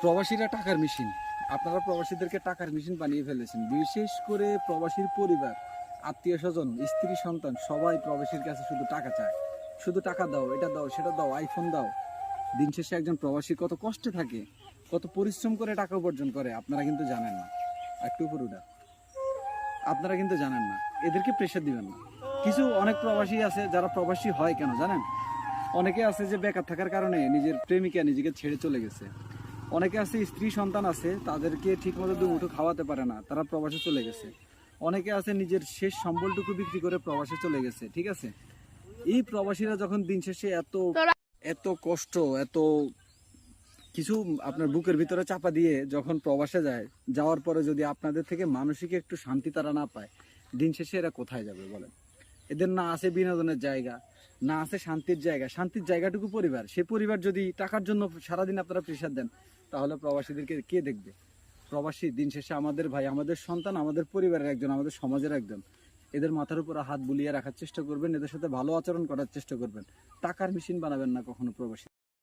প্রবাসীরা টাকার মেশিন আপনারা প্রবাসীদেরকে টাকার মেশিন বানিয়ে ফেলেছেন। বিশেষ করে প্রবাসীর পরিবার, আত্মীয় স্বজন, স্ত্রী, সন্তান, সবাই প্রবাসীর কাছে শুধু টাকা চায়। শুধু টাকা দাও, এটা দাও, সেটা দাও আইফোন দাও। দিন শেষে একজন প্রবাসী কত কষ্টে থাকে, কত পরিশ্রম করে টাকা উপার্জন করে, আপনারা কিন্তু জানেন না। একটু উপর উঠা। আপনারা কিন্তু জানেন না। এদেরকে প্রেশার দিবেন না। কিছু অনেক প্রবাসী আছে, যারা প্রবাসী হয় কেন জানেন? অনেকে আছে যে বেকার থাকার কারণে নিজের প্রেমিকা নিজেকে ছেড়ে চলে গেছে। অনেকে আছে স্ত্রী সন্তান আছে তাদেরকে ঠিকমতো দুমুঠো খাওয়াতে পারে না তারা প্রবাসে চলে গেছে। অনেকে আছে নিজের শেষ সম্বলটুকু বিক্রি করে প্রবাসে চলে গেছে ঠিক আছে? এই প্রবাসীরা যখন দিন শেষে এত এত কষ্ট এত কিছু আপনার বুকের ভিতরে চাপা দিয়ে যখন প্রবাসে যায় যাওয়ার পরে যদি আপনাদের থেকে মানসিক একটু শান্তি তারা না পায় দিন শেষে এরা কোথায় যাবে বলেন? এদের না আছে বিনোদনের জায়গা না আছে শান্তির জায়গা। শান্তির জায়গাটুকু পরিবার সে পরিবার যদি টাকার জন্য সারাদিন আপনারা প্রেশার দেন তাহলে প্রবাসীদেরকে কে দেখবে? প্রবাসী দিন শেষে আমাদের ভাই, আমাদের সন্তান, আমাদের পরিবারের একজন, আমাদের সমাজের একজন। এদের মাথার উপর হাত বুলিয়ে রাখার চেষ্টা করবেন, এদের সাথে ভালো আচরণ করার চেষ্টা করবেন। টাকার মেশিন বানাবেন না কখনো প্রবাসী।